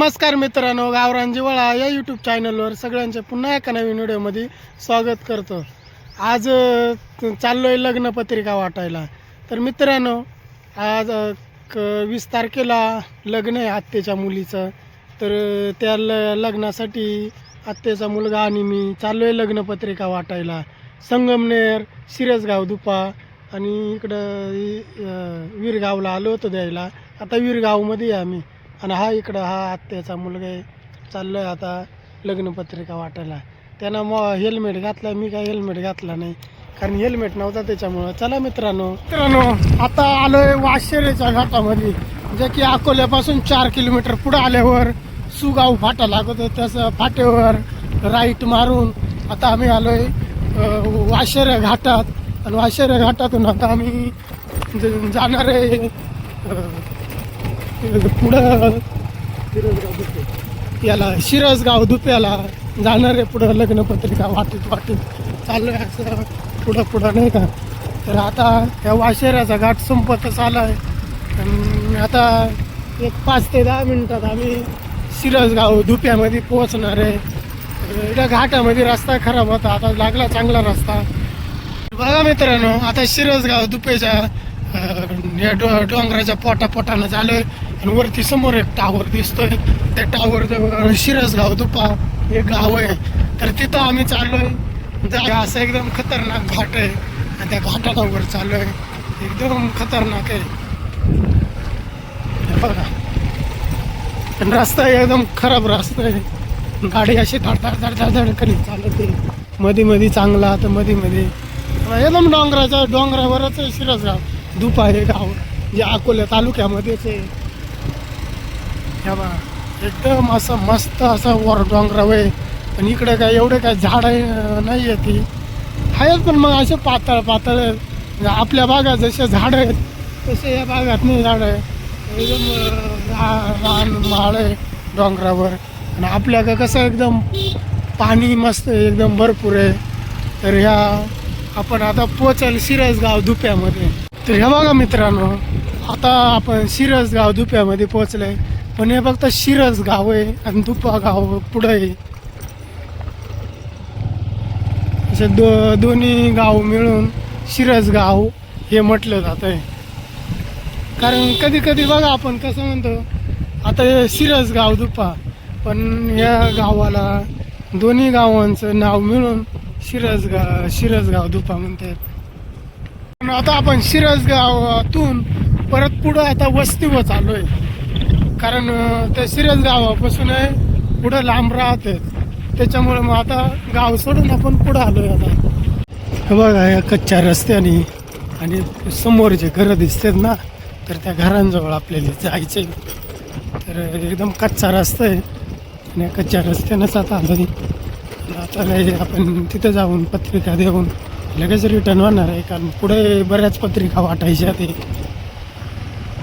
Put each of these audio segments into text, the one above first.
नमस्कार मित्रांनो गावरान जिवाळा या यूट्यूब चॅनलवर सगळ्यांचे पुन्हा एका नवीन व्हिडिओमध्ये स्वागत करतो. आज चाललो आहे लग्नपत्रिका वाटायला. तर मित्रांनो आज क वीस तारखेला लग्न आहे आत्तेच्या मुलीचं. तर त्या ल लग्नासाठी आत्तेचा मुलगा आणि मी चाललोय लग्नपत्रिका वाटायला. संगमनेर सिरसगाव दुपा आणि इकडं वीरगावला आलो होतो द्यायला. आता वीरगावमध्ये आम्ही. आणि हा इकडं हा आत्याचा मुलगा आहे. चाललोय आता लग्नपत्रिका वाटायला. त्यानं मग हेल्मेट घातला मी काय हेल्मेट घातला नाही. कारण हेल्मेट नव्हता त्याच्यामुळं. चला मित्रांनो. मित्रांनो आता आलोय वाशेरेच्या घाटामध्ये. जे की अकोल्यापासून चार किलोमीटर पुढे आल्यावर सुगाव फाटा लागतो त्याचं फाट्यावर राईट मारून आता आम्ही आलोय अ, वाशेरे घाटात. आणि वाशेरे घाटातून आता आम्ही जाणार आहे पुढं याला शिरसगाव दुप्याला जाणार आहे पुढं लग्नपत्रिका वाटीत वाटीत. चालू आहे असं पुढं पुढं नाही का? तर आता या वाशेऱ्याचा घाट संपतच आला आहे. आता एक पाच ते दहा मिनिटात आम्ही शिरसगाव धुप्यामध्ये पोहोचणार आहे. तर या घाटामध्ये रस्ता खराब होता आता लागला चांगला रस्ता. बघा मित्रांनो आता शिरसगाव दुपेच्या या डो डोंगराच्या पोटा पोटानं झालं आणि वरती समोर एक टावर दिसतोय. त्या टावर जवळ शिरसगाव दुपा हे गाव आहे. तर तिथं आम्ही चाललोय. असं एकदम खतरनाक घाट आहे. आणि त्या घाटाला वर चाललोय. एकदम खतरनाक आहे. बघा. पण रस्ता एकदम खराब रस्ता आहे. गाडी अशी धडधड धडधड धड धड करीत चालत आहे. मध्ये मध्ये चांगला तर मध्ये मध्ये एकदम डोंगराच्या डोंगरावरच आहे शिरसगाव. दुपा आहे गाव जे अकोल्या तालुक्यामध्येच आहे. हे एकदम असं मस्त असं वर डोंगराव आहे. पण इकडे काय एवढे काय झाड नाही आहे ती आहेत पण मग असे पातळ पातळ म्हणजे आपल्या भागात जसे झाड आहेत तसे या भागात नाही झाड आहे एकदम रान माळ आहे डोंगरावर. आणि आपल्याकडं कसं एकदम पाणी मस्त एकदम भरपूर आहे. तर ह्या आपण आता पोचायला सिरसगाव धुप्यामध्ये. तर हे बघा मित्रांनो आता आपण सिरसगाव धुप्यामध्ये आहे पण हे फक्त शिरस गाव आहे आणि धुपा गाव पुढं आहे. असे दो दोन्ही गाव मिळून शिरसगाव हे म्हटलं जात आहे. कारण कधी कधी बघा आपण कसं म्हणतो आता हे शिरसगाव दुपा पण या गावाला दोन्ही गावांचं नाव मिळून शिरसगाव शिरसगाव दुपा म्हणतात. आता आपण शिरसगावातून परत पुढं आता वस्तीवर चालू आहे कारण त्या शिरसगावापासून आहे पुढं लांब राहते त्याच्यामुळे मग आता गाव सोडून आपण पुढं आलो आहे आता. हे बघा या कच्च्या रस्त्याने आणि समोर जे घरं दिसतात ना तर त्या घरांजवळ आपल्याला जायचं तर एकदम कच्चा रस्ता आहे. आणि कच्च्या रस्त्यानंच आता आलो आता काय आपण तिथं जाऊन पत्रिका देऊन लगेच रिटर्न होणार आहे कारण पुढे बऱ्याच पत्रिका वाटायच्या ते.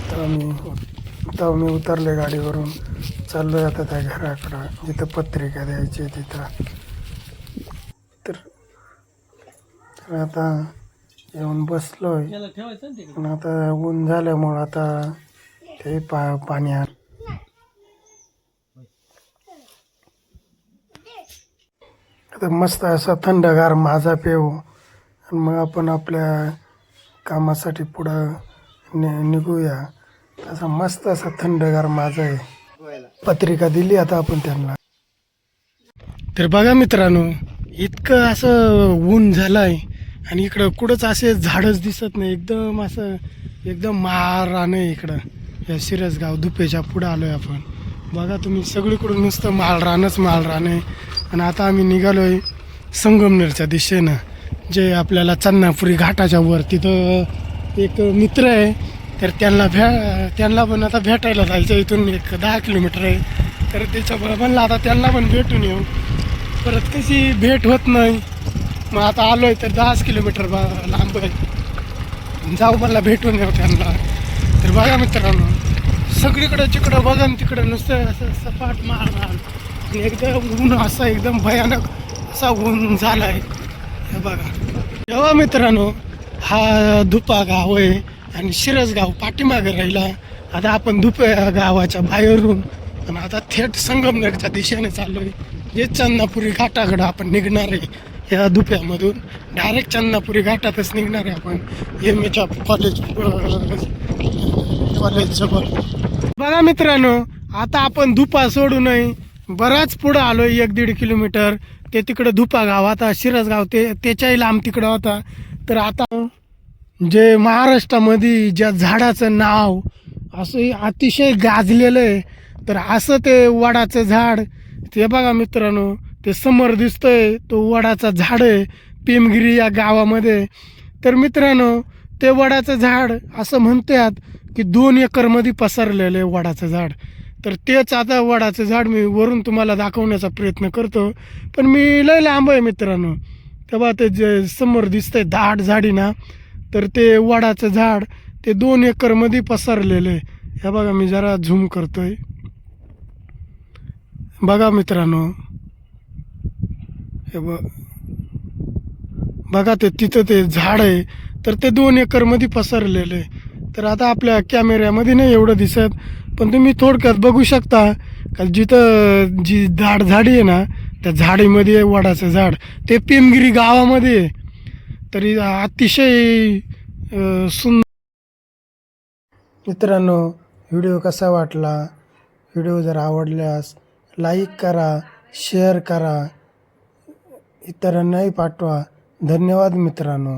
तर तर मी उतरले गाडीवरून. चाललो आता त्या घराकडं. जिथं पत्रिका द्यायची तिथं. तर आता येऊन बसलो पण आता ऊन झाल्यामुळं आता ते पा पाणी आण आता मस्त असा थंडगार माझा पेऊ आणि मग आपण आपल्या कामासाठी पुढं नि निघूया. असा मस्त असा थंडगार माझा आहे. पत्रिका दिली आता आपण त्यांना. तर बघा मित्रांनो इतकं असं ऊन झालं आहे आणि इकडं कुठंच असे झाडच दिसत नाही. एकदम असं एकदम मारान आहे इकडं. या शिरसगाव धुपेच्या पुढं आलोय आपण. बघा तुम्ही सगळीकडून नुसतं माळरानच माळरान आहे. आणि आता आम्ही निघालोय संगमनेरच्या दिशेनं. जे आपल्याला चन्नापुरी घाटाच्या वर तिथं एक मित्र आहे तर त्यांना भे त्यांना पण आता भेटायला जायचं इथून एक दहा किलोमीटर आहे. तर त्याच्यामुळे म्हणलं आता त्यांना पण भेटून येऊ. परत कशी भेट होत नाही. मग आता आलो आहे तर दहाच किलोमीटर बा लांब आहे. जाऊ मला भेटून येऊ त्यांना. तर बघा मित्रांनो सगळीकडे जिकडं बघा न तिकडं नुसतं असं सपाट मारणार आणि एकदम ऊन असा एकदम भयानक असा ऊन झाला आहे हे बघा. जेव्हा मित्रांनो हा धुपा गाव आहे आणि शिरसगाव पाठीमागे राहिला. आता आपण धुप गावाच्या बाहेरून आणि आता थेट संगमनेरच्या दिशेने चाललो आहे जे चंदापुरी घाटाकडं आपण निघणार आहे या दुप्यामधून डायरेक्ट चंदापुरी घाटातच निघणार आहे आपण. एम एच्या कॉलेज कॉलेज बघा मित्रांनो आता आपण धुपा सोडू नये बराच पुढं आलो एक दीड किलोमीटर. ते तिकडं धुपा गाव आता शिरसगाव ते त्याच्याही लांब तिकडं होता. तर आता जे महाराष्ट्रामध्ये ज्या झाडाचं नाव असं अतिशय गाजलेलं आहे. तर असं ते वडाचं झाड ते बघा मित्रांनो ते समोर दिसतंय तो वडाचा झाड आहे पिमगिरी या गावामध्ये. तर मित्रांनो ते वडाचं झाड असं म्हणतात की दोन एकरमध्ये पसरलेलं आहे वडाचं झाड. तर तेच आता वडाचं झाड मी वरून तुम्हाला दाखवण्याचा प्रयत्न करतो. पण मी लय लांब आहे मित्रांनो. तेव्हा ते जे समोर दिसतंय दाट झाडी ना तर ते वडाचं झाड ते दोन एकरमध्ये पसरलेलं आहे. हे बघा मी जरा झूम करतोय. बघा मित्रांनो. हे ब बघा ते तिथं ते झाड आहे. तर ते दोन एकरमध्ये पसरलेलं आहे. तर आता आपल्या कॅमेऱ्यामध्ये नाही एवढं दिसत. पण तुम्ही थोडक्यात बघू शकता का जिथं जी झाड झाडी आहे ना त्या झाडीमध्ये आहे वडाचं झाड ते पेमगिरी गावामध्ये आहे. तरी अतिशय सुंदर मित्रांनो व्हिडिओ कसा वाटला? व्हिडिओ जर आवडल्यास लाईक करा शेअर करा इतरांनाही पाठवा. धन्यवाद मित्रांनो.